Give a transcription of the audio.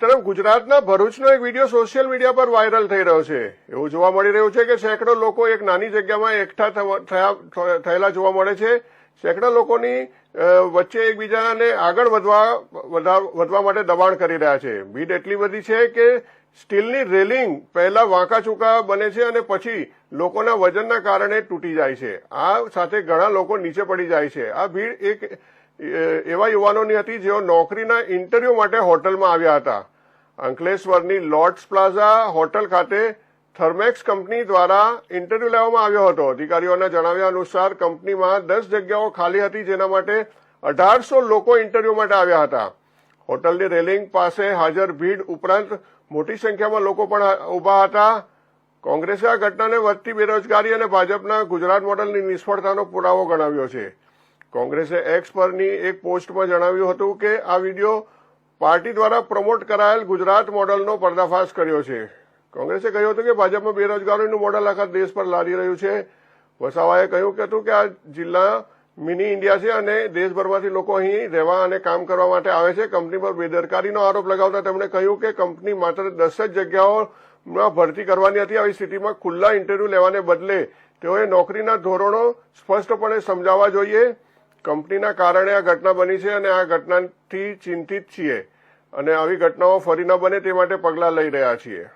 તરફ ગુજરાતના ભરૂચનો એક વીડિયો સોશિયલ મીડિયા પર વાયરલ થઈ રહ્યો છે. એવું જોવા મળી રહ્યું છે કે સેંકડો લોકો એક નાની જગ્યામાં એકઠા થયેલા જોવા મળે છે. સેંકડો લોકોની વચ્ચે એકબીજાને આગળ વધવા વધા- વધવા માટે દબાણ કરી રહ્યા છે. ભીડ એટલી બધી છે કે સ્ટીલની રેલિંગ પહેલા વાંકા ચૂકા બને છે અને પછી લોકોના વજનના કારણે તૂટી જાય છે. આ સાથે ઘણા લોકો નીચે પડી જાય છે. આ ભીડ એક એવા યુવાનોની હતી જેઓ નોકરીના ઇન્ટરવ્યુ માટે હોટલમાં આવ્યા હતા. અંકલેશ્વરની લોર્ડ્સ પ્લાઝા હોટલ ખાતે થર્મેક્સ કંપની દ્વારા ઇન્ટરવ્યુ લેવામાં આવ્યો હતો. અધિકારીઓના જણાવ્યા અનુસાર કંપનીમાં દસ જગ્યાઓ ખાલી હતી જેના માટે અઢારસો લોકો ઇન્ટરવ્યુ માટે આવ્યા હતા. હોટલની રેલિંગ પાસે હાજર ભીડ ઉપરાંત મોટી સંખ્યામાં લોકો પણ ઊભા હતા. કોંગ્રેસે આ ઘટનાને વધતી બેરોજગારી અને ભાજપના ગુજરાત મોડલની નિષ્ફળતાનો પુરાવો ગણાવ્યો છે. કોંગ્રેસે એક્સ પરની એક પોસ્ટમાં જણાવ્યું હતું કે આ વીડિયો પાર્ટી દ્વારા પ્રમોટ કરાયેલ ગુજરાત મોડલનો પર્દાફાશ કર્યો છે. કોંગ્રેસે કહ્યું હતું કે ભાજપમાં બેરોજગારીનું મોડલ આખા દેશ પર લાદી રહ્યું છે. વસાવાએ કહ્યું કે હતું કે આ જિલ્લા મિની ઇન્ડિયા છે અને દેશભરમાંથી લોકો અહીં રહેવા અને કામ કરવા માટે આવે છે. કંપની પર બેદરકારીનો આરોપ લગાવતા તેમણે કહ્યું કે કંપની માત્ર દસ જ જગ્યાઓમાં ભરતી કરવાની હતી. આવી સ્થિતિમાં ખુલ્લા ઇન્ટરવ્યુ લેવાને બદલે તેઓએ નોકરીના ધોરણો સ્પષ્ટપણે સમજાવવા જોઈએ. કંપનીના કારણે આ ઘટના બની છે અને આ ઘટનાથી ચિંતિત છીએ અને આવી ઘટનાઓ ફરી ન બને તે માટે પગલાં લઈ રહ્યા છીએ.